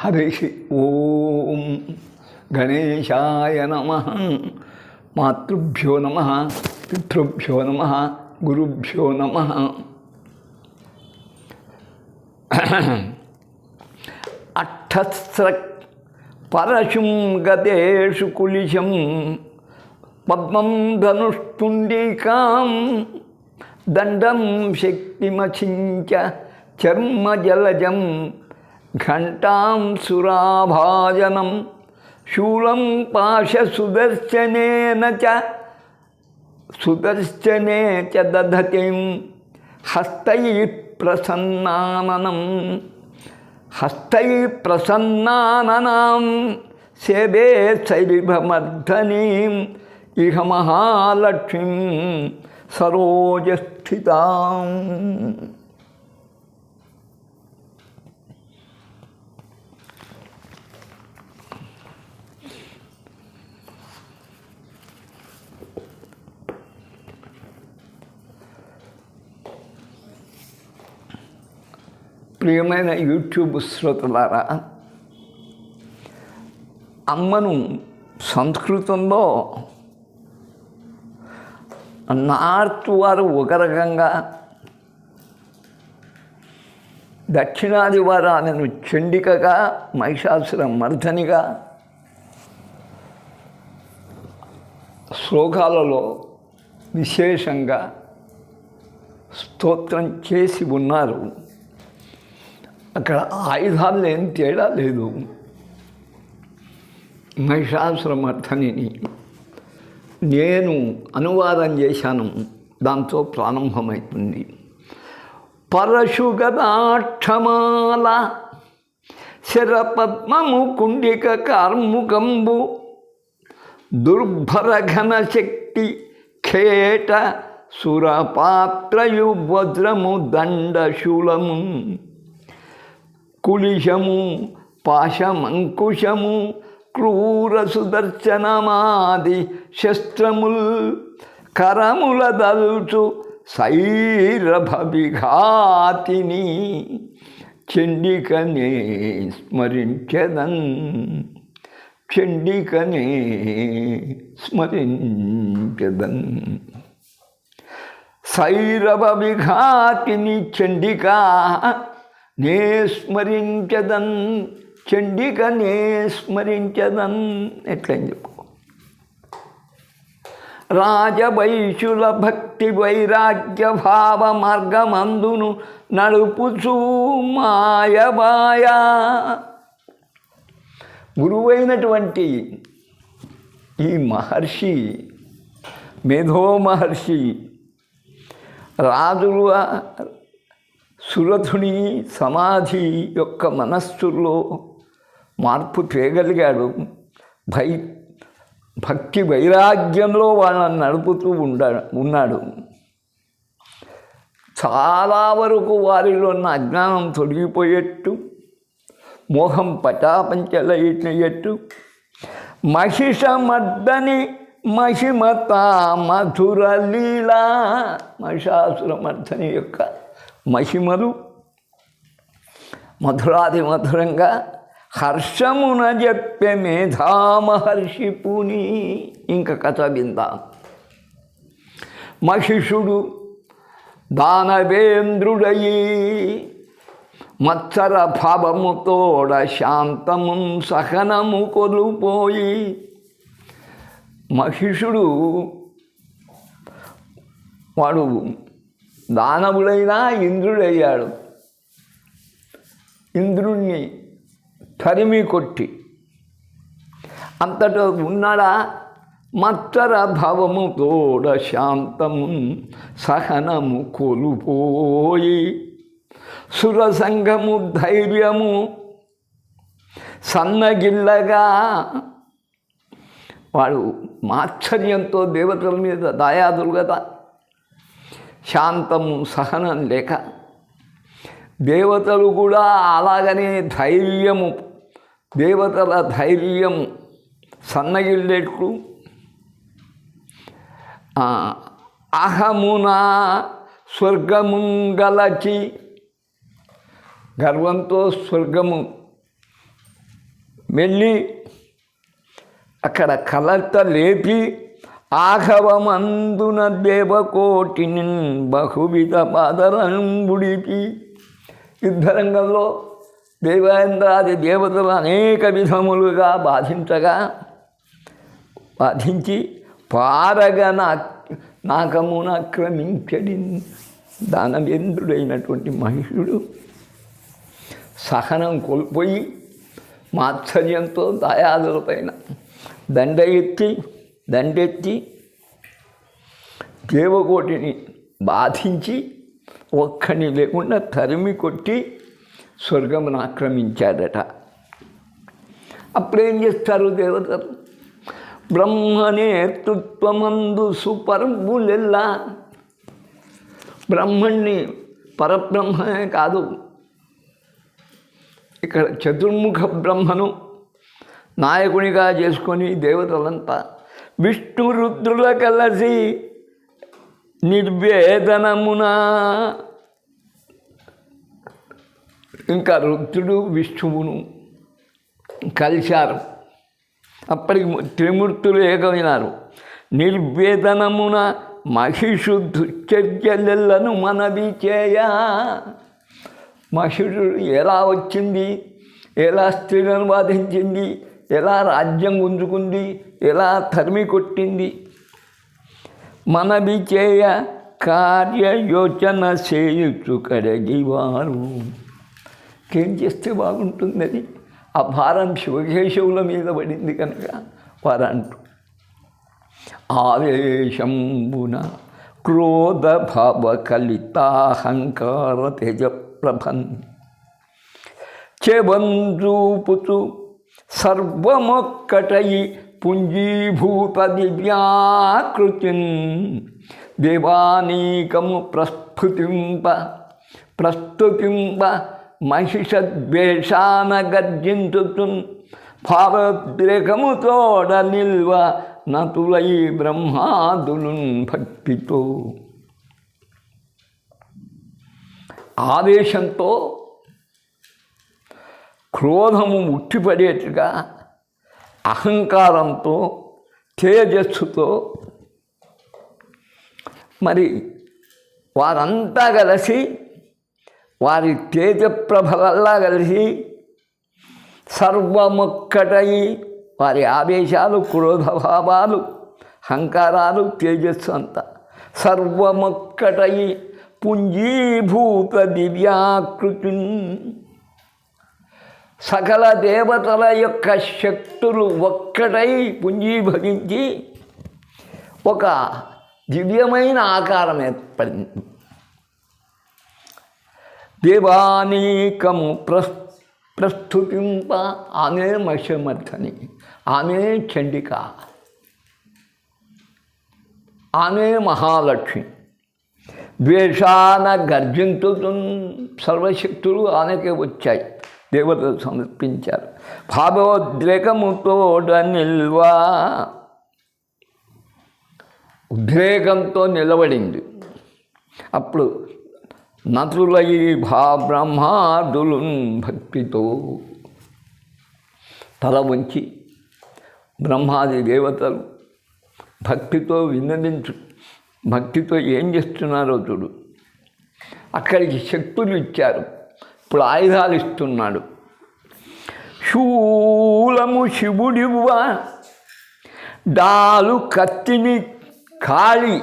హరి ఓం గణేశాయ నమ. మాతృభ్యో నమ పితృభ్యో నమ గురుభ్యో నమ. అట్టస్ర పరశుం గదేషు కులిశం పద్మం ధనుష్టుండికాం దండం శక్తిమచించ చర్మజలజం घंटां सुराभाजनं पाश सुदर्शन च, सुदर्शने च हस्त प्रसन्ना हस्त प्रसन्ना प्रसन्नाननां सेवे सैरिभमर्धनीम् इह महालक्ष्मी सरोजस्थिता ప్రియమైన యూట్యూబ్ శ్రోతలారా అమ్మను సంస్కృతంలో నార్త్ వారు ఒక రకంగా దక్షిణాది వారు ఆమెను చండికగా మహిషాసుర మర్ధనిగా శ్లోకాలలో విశేషంగా స్తోత్రం చేసి ఉన్నారు. అక్కడ ఆయుధాలు ఏం తేడా లేదు. మహిషాసురమర్థనిని నేను అనువాదం చేశాను. దాంతో ప్రారంభమవుతుంది పరశుగదాక్షమాల శరపద్మము కుండిక కార్ముకంబు దుర్భర శక్తి ఖేట సురపాత్రయు వజ్రము దండశూలము కులిశము పాశమంకుశము క్రూర సుదర్శనమాది శస్త్రముల్ కరముల దల్చు శైరభవిఘాతిని చండికనే స్మరించదన్. చండికనే స్మరించదన్. సైరవ విఘాతిని చండికా నే స్మరించదన్ చండిక నే స్మరించదన్ ఎట్లని చెప్పు. రాజవైశుల భక్తి వైరాగ్య భావ మార్గమందును నడుపుచూ మాయమాయా. గురువైనటువంటి ఈ మహర్షి మేధో మహర్షి రాజుల సురథుని సమాధి యొక్క మనస్సులో మార్పు చేయగలిగాడు. భై భక్తి వైరాగ్యంలో వాళ్ళని నడుపుతూ ఉండా ఉన్నాడు. చాలా వరకు వారిలో ఉన్న అజ్ఞానం తొలగిపోయేట్టు మోహం పటాపంచలయ్యేట్టు మహిషమర్దని మహిమత మధుర లీలా మహిషాసురమర్దని యొక్క మహిమలు మధురాది మధురంగా హర్షమున చెప్పే మేధామహర్షి పూని. ఇంక కథ విందాం. మహిషుడు దానవేంద్రుడయి మత్సర భావముతోడ శాంతము సహనము కొలుపోయి మహిషుడు వాడు దానవుడైనా ఇంద్రుడయ్యాడు. ఇంద్రుణ్ణి తరిమి కొట్టి అంతటా ఉన్నాడా మత్తర భవము తోడ శాంతము సహనము కోల్పోయి సురసంగము ధైర్యము సన్నగిల్లగా వాడు మాత్సర్యంతో దేవతల మీద దాయాదులు కదా శాంతము సహనం లేక దేవతలు కూడా అలాగనే ధైర్యము దేవతల ధైర్యం సన్నగిల్లేట్లు అహమున స్వర్గము గలచి గర్వంతో స్వర్గము వెళ్ళి అక్కడ కలత లేపి ఆఘవమందున దేవకోటిని బహువిధ బాధలంబుడిపి యుద్ధరంగంలో దేవేంద్రాది దేవతలు అనేక విధములుగా బాధించగా బాధించి పారగా నా నాకమున ఆక్రమించడి దానవేంద్రుడైనటువంటి మహిషుడు సహనం కోల్పోయి మాత్సర్యంతో దాయాదులపైన దండ ఎత్తి దండెత్తి దేవకోటిని బాధించి ఒక్కని లేకుండా తరిమి కొట్టి స్వర్గమును ఆక్రమించాడట. అప్పుడేం చేస్తారు దేవతలు? బ్రహ్మనేతృత్వమందు సుపర్బులెల్లా బ్రహ్మణ్ణి పరబ్రహ్మనే కాదు. ఇక్కడ చతుర్ముఖ బ్రహ్మను నాయకునిగా చేసుకొని దేవతలంతా విష్ణు రుద్రుల కలిసి నిర్వేదనమున. ఇంకా రుద్రుడు విష్ణువును కలిశారు. అప్పటికి త్రిమూర్తులు ఏకమైనారు. నిర్వేదనమున మహిషు దుశ్చర్యలను మనవి చేయ. మహిషుడు ఎలా వచ్చింది? ఎలా స్త్రీలను బాధించింది ఎలా రాజ్యం గుంజుకుంది ఎలా తరిమి కొట్టింది. మనవి చేయ కార్యయోచన చేయుచు కడగివారు. ఏం చేస్తే బాగుంటుందని ఆ భారం శివకేశవుల మీద పడింది కనుక వారు అంటూ ఆవేశంబున క్రోధ తేజప్రభన్. కలితాహంకార సర్వమొక్కటై పుంజీభూత దివ్యాకృతి దేవానీకము ప్రస్ఫుతింప ప్రస్తుతింప మహిషద్వేషాన గర్జించుతున్ భావోద్రేకముతోడ నిల్వ నతులై బ్రహ్మాదులు భక్తితో. ఆవేశంతో క్రోధము ముట్టిపడేట్టుగా అహంకారంతో తేజస్సుతో మరి వారంతా కలిసి వారి తేజప్రభలల్లా కలిసి సర్వమొక్కటై వారి ఆవేశాలు క్రోధభావాలు అహంకారాలు తేజస్సు అంతా సర్వమొక్కటై పుంజీభూత దివ్యాకృతి సకల దేవతల యొక్క శక్తులు ఒక్కటై పుంజీభవించి ఒక దివ్యమైన ఆకారం ఏర్పడింది దేవానీకము ప్రస్ ప్రస్తుతింప ఆమె మహిమర్థని ఆమె చండిక ఆమె మహాలక్ష్మి. ద్వేషాన గర్జింతు సర్వశక్తులు ఆమెకే వచ్చాయి. దేవతలు సమర్పించారు. భావోద్రేకముతోడ నిల్వా. ఉద్రేకంతో నిలబడింది. అప్పుడు నతులై భా బ్రహ్మాదులు భక్తితో తల వంచి బ్రహ్మాది దేవతలు భక్తితో విన్నదించు భక్తితో ఏం చేస్తున్నారో చూడు. అక్కడికి శక్తులు ఇచ్చారు. ఇప్పుడు ఆయుధాలు ఇస్తున్నాడు. శూలము శివుడివ్వ డాలు కత్తిని కాళి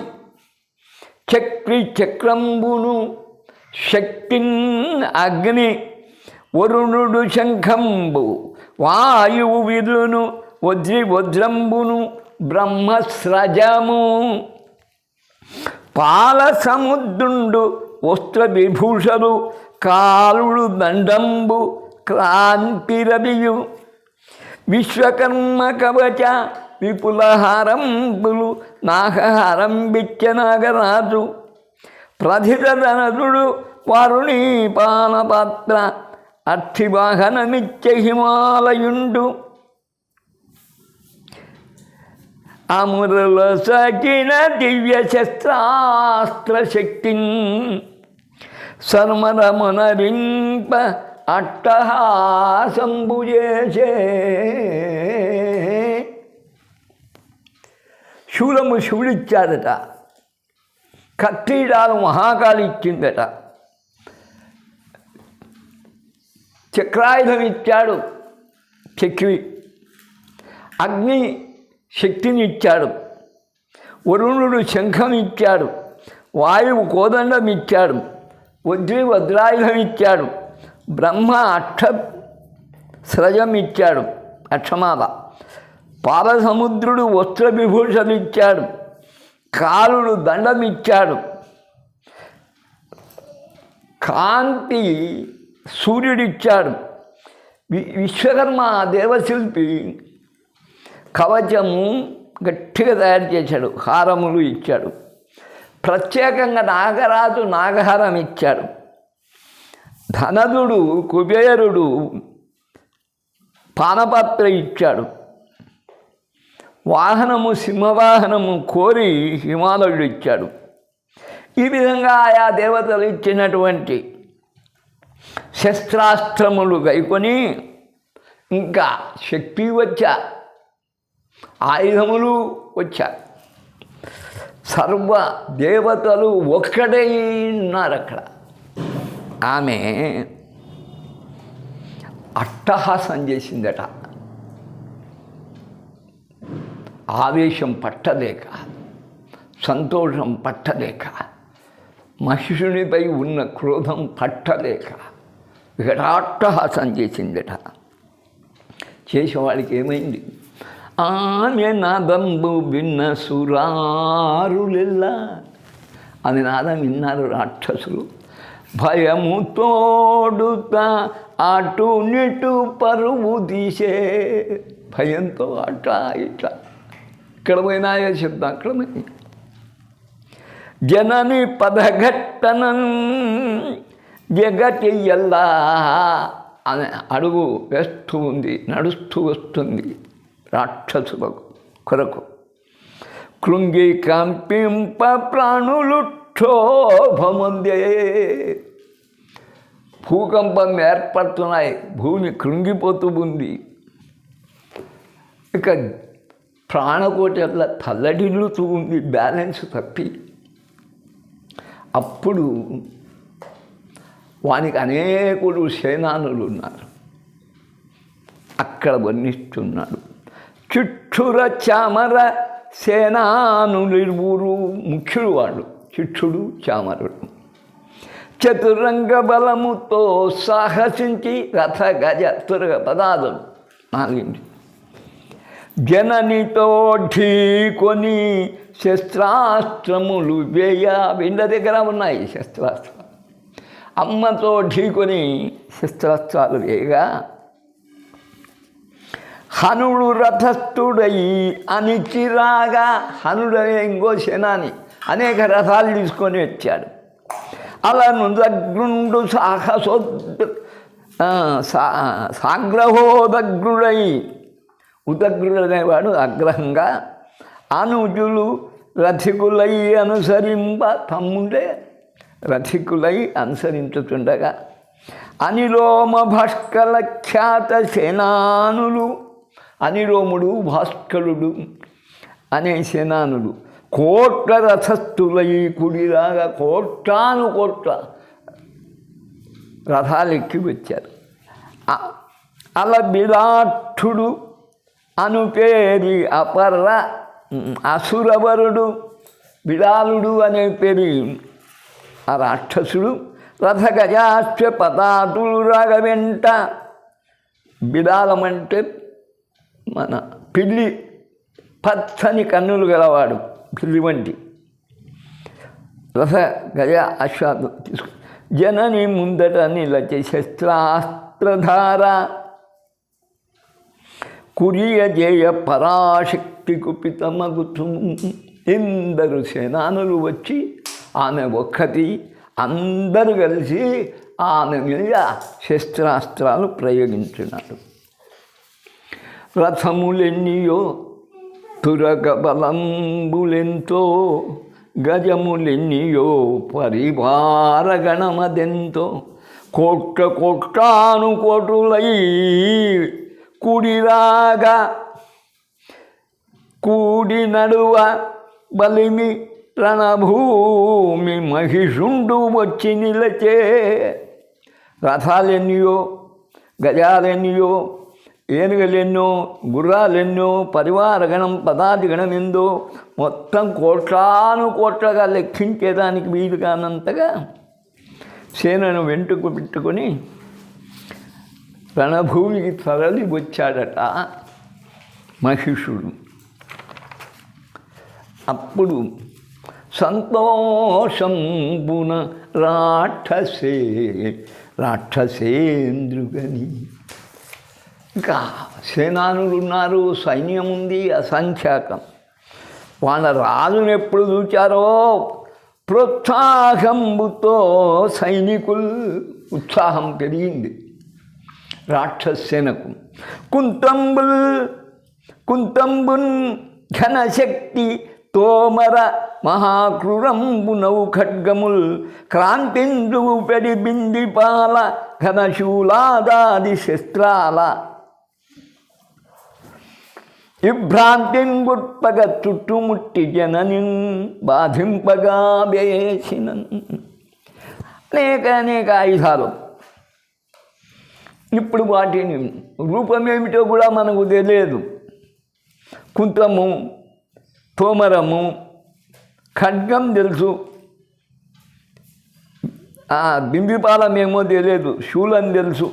చక్రి చక్రంబును శక్తిన్ అగ్ని వరుణుడు శంఖంబు వాయువు విధును వజ్రి వజ్రంబును బ్రహ్మస్రజము. పాల సముద్రుండు వస్త్ర విభూషలు కాలుడు దండంబు క్రాంతిరవియు విశ్వకర్మ కవచ విపులహారంబులు నాగహారం బిచ్చనాగరాజు ప్రధితనదుడు వారుణీ పానపాత్ర అర్థివాహనమిత్య హిమాలయుండు. అమురుల సకిన దివ్య శస్త్రాస్త్రశక్తిని శక్తిన్ సర్మరమునరింప అట్టహాసంబు చేసే. శూలము శివుడిచ్చాడట. కత్తిడాలు మహాకాళి ఇచ్చిందట చక్రాయుధం ఇచ్చాడు చక్రి అగ్ని శక్తిని ఇచ్చాడు వరుణుడు శంఖం ఇచ్చాడు వాయువు కోదండం ఇచ్చాడు వజ్రి వజ్రాయుధం ఇచ్చాడు బ్రహ్మ అక్ష స్రజం ఇచ్చాడు అక్షమాల పాలసముద్రుడు వస్త్ర విభూషణ ఇచ్చాడు కాలుడు దండం ఇచ్చాడు కాంతి సూర్యుడిచ్చాడు. వి విశ్వకర్మ దేవశిల్పి కవచము గట్టిగా తయారు చేశాడు. హారములు ఇచ్చాడు. ప్రత్యేకంగా నాగరాజు నాగహారం ఇచ్చాడు. ధనదుడు కుబేరుడు పానపాత్ర ఇచ్చాడు. వాహనము సింహవాహనము కోరి హిమాలయుడు ఇచ్చాడు. ఈ విధంగా ఆయా దేవతలు ఇచ్చినటువంటి శస్త్రాస్త్రములు గైకొని ఇంకా శక్తి వచ్చా ఆయుధములు వచ్చా. సర్వ దేవతలు ఒక్కడే ఉన్నారు అక్కడ. ఆమె అట్టహాసం చేసిందట. ఆవేశం పట్టలేక సంతోషం పట్టలేక మహిషునిపై ఉన్న క్రోధం పట్టలేక విరాట్టహాసం చేసిందట. చేసేవాడికి ఏమైంది? ఆమె నాదంబు విన్న సురారులెల్లా అని నాదం విన్నారు రాక్షసులు. భయము తోడుత అటు నిటు పరువు తీసే. భయంతో అట్లా ఇట్లా ఇక్కడ పోయినాయో చెప్తా అక్కడ జనని పదఘట్టనం జగటి ఎల్లా. అనే అడుగు వేస్తూ ఉంది నడుస్తూ వస్తుంది. రాక్షసులకు కొరకు. కృంగి కంపింప ప్రాణులు క్షోభముందే. భూకంపం ఏర్పడుతున్నాయి భూమి కృంగిపోతూ ఉంది. ఇక ప్రాణకోటి అట్లా తల్లడిల్లుతూ ఉంది బ్యాలెన్స్ తప్పి. అప్పుడు వానికి అనేకులు సేనానులు ఉన్నారు. అక్కడ వర్ణిస్తున్నాడు చిక్షుర చామర సేనానులిరువురు ముఖ్యుడు వాళ్ళు చిక్షుడు చామరుడు. చతురంగ బలముతో సాహసించి రథ గజ తురగ పదాదులు నాలుగింటి. జననితో ఢీకొని శస్త్రాస్త్రములు వేయ వెండ దగ్గర ఉన్నాయి శస్త్రాస్త్రాలు. అమ్మతో ఢీకొని శస్త్రాస్త్రాలు వేయగా హనుడు రథస్థుడై అనిచిరాగా హనుడనే ఇంకో శనాని అనేక రథాలు తీసుకొని వచ్చాడు. అలా నుదగ్రుండు సాహసో సా సాగ్రహోదగ్రుడై ఉదగ్రుడనేవాడు అగ్రహంగా అనుజులు రథికులై అనుసరింప తమ్ముడే రథికులై అనుసరించుతుండగా అనిలోమ భాస్కర ఖ్యాత సేనానులు అనిరోముడు భాస్కరుడు అనే సేనానుడు. కోట్ల రథస్థులై కుడిలాగా కోట్లాను కోట్ల రథాలెక్కి వచ్చారు. అల అలా అనుపేరి అపర్ర అసురవరుడు బిడాలుడు అనే పేరు ఆ రాక్షసుడు రథ గజాశ్చ పదాతులు రాగ వెంట బిడాలమంటే మన పిల్లి పచ్చని కన్నులు గలవాడు పిల్లి వంటి. రస గజ అశ్వాదు తీసుకు జనని ముందట నిలచి శస్త్రాస్త్రధార. కురియజేయ పరాశక్తి కుపితమగుతు ఎందరు సేనానులు వచ్చి ఆమె ఒక్కటి అందరూ కలిసి ఆమె మీద శస్త్రాస్త్రాలు ప్రయోగించినారు. రథములెన్నియో తురగ బలంబులెంతో గజములెన్నియో పరివార గణమదెంతో కోట్ల కోట్లాను కోటులై కుడిరాగా కూడి నడువ బలిమి రణభూమి మహిషుండు వచ్చి నిలచే రథాలెన్నయో గజాలెన్నయో ఏనుగలెన్నో గుర్రాలెన్నో పరివారగణం పదాధిగణం మొత్తం కోట్లాను కోట్లగా లెక్కించేదానికి వీలు కానంతగా సేనను వెంటుకు పెట్టుకొని రణభూమికి తరలి వచ్చాడట మహిషుడు. అప్పుడు సంతోషంబున రాక్షసే రాక్షసేంద్రుగని ఇంకా సేనానులు ఉన్నారు సైన్యం ఉంది అసంఖ్యాకం. వాళ్ళ రాజును ఎప్పుడు చూచారో? ప్రోత్సాహంబుతో సైనికులు ఉత్సాహం పెరిగింది. రాక్షసేనకు. కుంతంబుల్ కుంతంబున్ ఘనశక్తి తోమర మహాక్రూరంబునౌ ఖడ్గముల్ క్రాంతిందు పెడి బిందిపాల ఘనశూలాదాది శస్త్రాల విభ్రాంతిన్ గుర్పగ చుట్టుముట్టి జనని బాధింపగా వేసిన అనేక అనేక ఆయుధాలు. ఇప్పుడు వాటిని రూపమేమిటో కూడా మనకు తెలియదు. కుంతము తోమరము ఖడ్గం తెలుసు. ఆ బింబిపాలం ఏమో తెలియదు శూలం తెలుసు.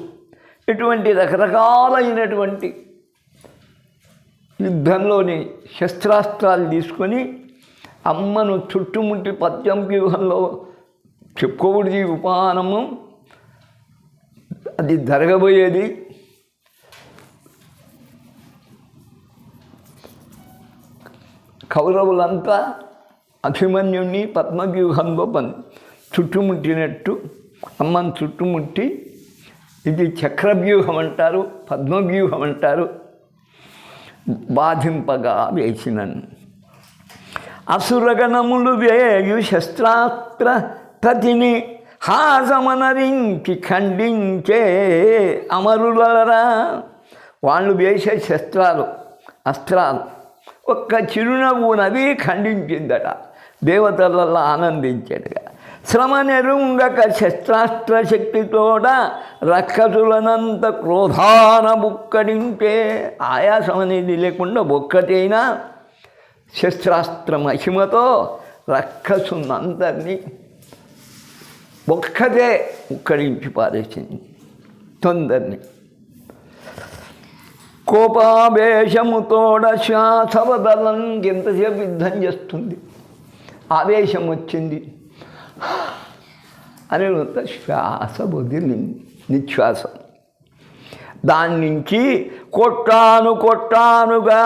ఇటువంటి రకరకాలైనటువంటి యుద్ధంలోని శస్త్రాస్త్రాలు తీసుకొని అమ్మను చుట్టుముట్టి పద్యం వ్యూహంలో చెప్పుకోకూడదు ఉపానము అది జరగబోయేది. కౌరవులంతా అభిమన్యుణ్ణి పద్మవ్యూహంలో పని చుట్టుముట్టినట్టు అమ్మను చుట్టుముట్టి ఇది చక్రవ్యూహం అంటారు పద్మవ్యూహం అంటారు. బాధింపగా వేచినను. అసురగణములు వేయు శస్త్రాస్త్ర ప్రతిని హాసమనరించి ఖండించే అమరులరా. వాళ్ళు వేసే శస్త్రాలు అస్త్రాలు ఒక్క చిరునవ్వునది ఖండించిందట. దేవతలలో ఆనందించాడుగా శ్రమ నెరుంగక శస్త్రాస్త్ర శక్తితోడ రక్కసులనంత క్రోధాన బుక్కడింపే ఆయాసం అనేది లేకుండా ఒక్కటైనా శస్త్రాస్త్ర మహిమతో రక్కసునందరినీ ఒక్కటే ఉక్కడించి పారేసింది తొందరని. కోపావేశముతోడ శ్వాసవదలం ఎంతసేపు యుద్ధం చేస్తుంది? ఆవేశం వచ్చింది అని శ్వాస వదిలి నిశ్వాసం. దాని నుంచి కొట్టాను కొట్టానుగా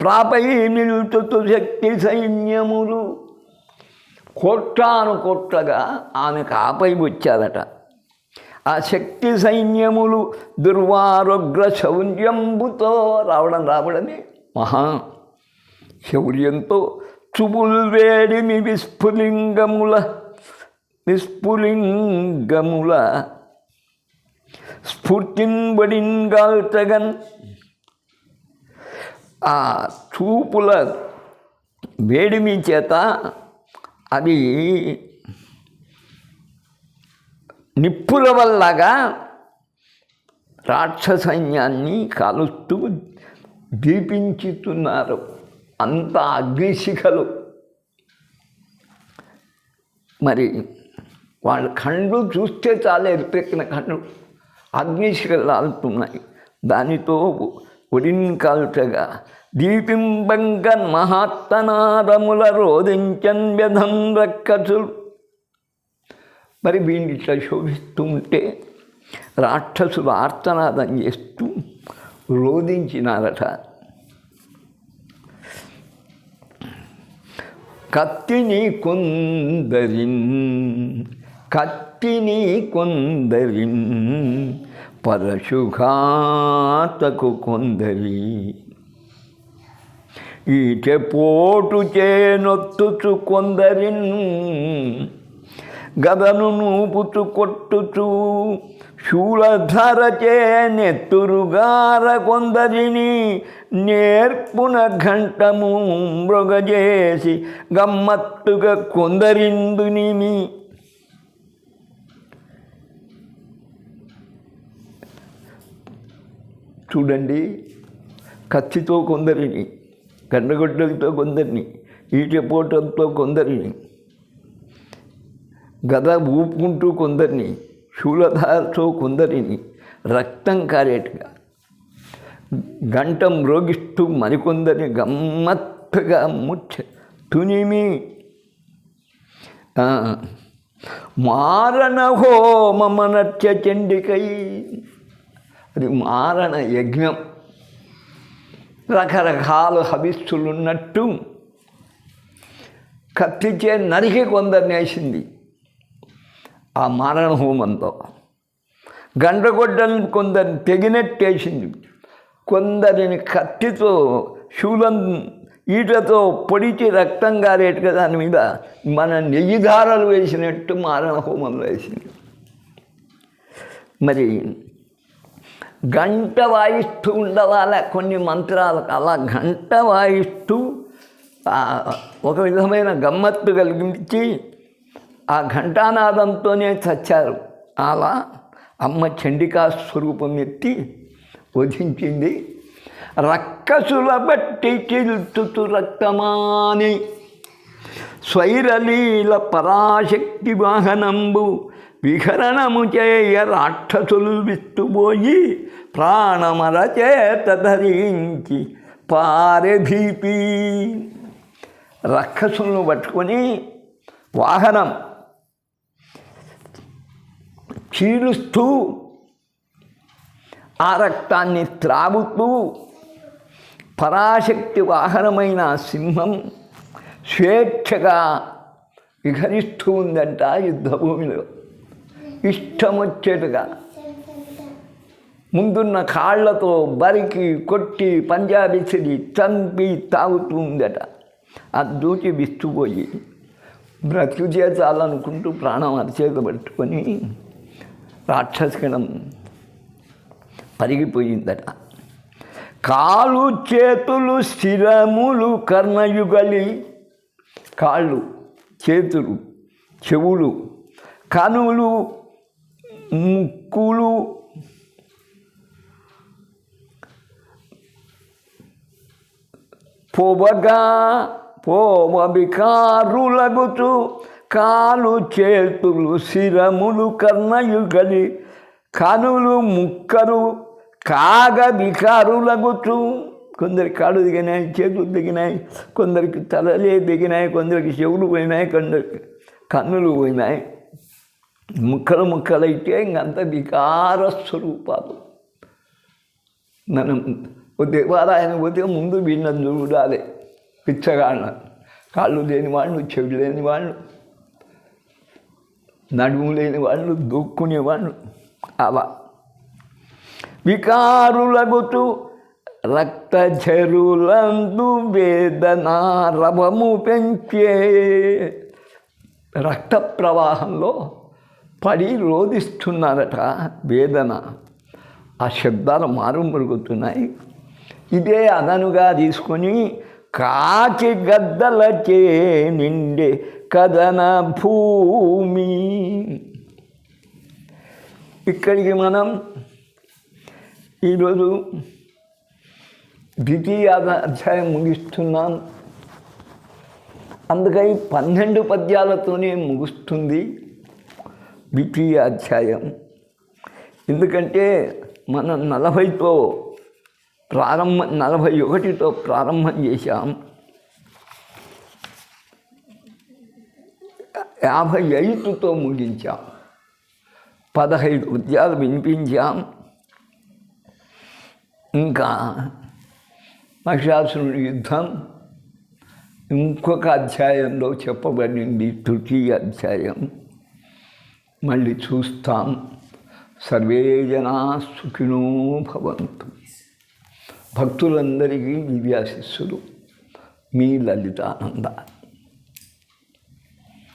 ప్రాపై నిలుచుతు శక్తి సైన్యములు. కొట్టాను కొట్టగా ఆమె కాపై వచ్చారట ఆ శక్తి సైన్యములు దుర్వారోగ్ర శౌర్యంబుతో రావడం రావడమే మహా శౌర్యంతో చుబుల్ వేడిమి విస్ఫులింగముల విస్ఫులింగముల స్ఫూర్తింబడింగాల్తగన్ ఆ చూపుల వేడిమి చేత అది నిప్పుల వల్లగా రాక్షసైన్యాన్ని కాలుస్తూ దీపించుతున్నారు అంత అగ్నిశిఖలు. మరి వాళ్ళ కళ్ళు చూస్తే చాలా ఎరిపెక్కిన కళ్ళు. అగ్నిశిఖలాలుతున్నాయి దానితో ఒడిన్ దీపింబంగన్ మహాత్తనాదముల రోధించన్ వ్యధం రక్కసులు మరి వీడిని ఇట్లా శోభిస్తూ ఉంటే రాక్షసులు ఆర్తనాదం చేస్తూ రోధించినారట. కత్తిని కొందరిన్ కత్తిని కొందరి పరశుఘాతకు కొందరి. ఈటె పోటు చేనొత్తుచు కొందరిన్ గదను నూపుచు కొట్టుచు శూలధర నెత్తురుగార కొందరిని నేర్పున ఘంటము మృగజేసి గమ్మత్తుగా కొందరిందునిమి. చూడండి. కత్తితో కొందరిని గండగొడ్డలతో కొందరిని ఈటపోటంతో కొందరిని గద ఊపుకుంటూ కొందరిని శూలధారతో కొందరిని రక్తం కారేట్టుగా గంట మ్రోగిస్తూ మరికొందరిని గమ్మత్తుగా ముచ్చ తునిమి మారణ హోమమనత్య చండికై మారణ యజ్ఞం. రకరకాల హవిస్సులు ఉన్నట్టు కత్తిచే నరికి కొందరిని వేసింది ఆ మారణ హోమంతో గండ్రగొడ్డలను కొందరిని తెగినట్టేసింది. కొందరిని కత్తితో శూలం ఈటతో పొడిచి రక్తం గారేట్టుగా దాని మీద మన నెయ్యి దారాలు వేసినట్టు మారణ హోమంలో వేసింది. మరి గంట వాయిస్తూ ఉండవాల కొన్ని మంత్రాలకు అలా గంట వాయిస్తూ ఒక విధమైన గమ్మత్తు కలిగించి ఆ ఘంటానాదంతోనే చచ్చారు. అలా అమ్మ చండికా స్వరూపం ఎత్తి వధించింది. రక్కసుల బట్టి చిల్చుతు రక్తమాని స్వైరలీల పరాశక్తి వాహనంబు విఘరణము చేయ రాక్షసులు విస్తుపోయి ప్రాణమర చేత ధరించి పారెధీపి రక్షసులను పట్టుకొని వాహనం చీలుస్తూ ఆ రక్తాన్ని త్రాగుతూ పరాశక్తి వాహనమైన సింహం స్వేచ్ఛగా విహరిస్తూ ఉందంట యుద్ధభూమిలో. ఇష్టమొచ్చేట్టుగా. ముందున్న కాళ్ళతో బరికి కొట్టి పంజాబీసిరి చంపి తాగుతూ ఉందట ఆ దూచి విస్తుపోయి బ్రతుకు చేసాలనుకుంటూ ప్రాణం అరిచేత పెట్టుకొని రాక్షసగణం పరిగిపోయిందట. కాలు చేతులు స్థిరములు కర్ణయుగలి కాళ్ళు చేతులు చెవులు కనులు ముక్కులు. పొబగా పోవ కాలు చేతులు శిరములు కన్నయుగలి కనులు ముక్కరు కాగ వికారులగుచు కొందరికి కాళ్ళు దిగినాయి చేతులు దిగినాయి కొందరికి తలలే దిగినాయి కొందరికి చెవులు పోయినాయి కొందరికి కన్నులు పోయినాయి. ముక్కలు ముక్కలైతే ఇంకంత వికార స్వరూపాలు. మనం ఓ దేవాలయానికి పోతే ముందు వీళ్ళని చూడాలి పిచ్చగాళ్ళ కాళ్ళు లేని వాళ్ళు చెవి లేని వాళ్ళు నడుము లేని వాళ్ళు దూక్కునేవాళ్ళు అలా వికారులగుతూ రక్త చెరులందు వేదనారవము పెంచే రక్త ప్రవాహంలో పడి రోధిస్తున్నారట వేదన. ఆ శబ్దాలు మారుమరుగుతున్నాయి ఇదే అదనుగా తీసుకొని కాకి గద్దలకే నిండే కదన భూమి. ఇక్కడికి మనం ఈరోజు ద్వితీయ అధ్యాయం ముగిస్తున్నాం. అందుకని పన్నెండు పద్యాలతోనే ముగుస్తుంది. ద్వితీయ అధ్యాయం. ఎందుకంటే మనం నలభైతో ప్రారంభం నలభై ఒకటితో ప్రారంభం చేశాం. యాభై ఐదుతో ముగించాం. పదహైదు పద్యాలు వినిపించాం. ఇంకా మహిషాసురుడి యుద్ధం. ఇంకొక అధ్యాయంలో చెప్పబడింది తృతీయ అధ్యాయం. మళ్ళీ చూస్తాం. సర్వే జనా సుఖినో భవంతు. భక్తులందరికీ దివ్యాశిస్సులు మీ లలితానంద.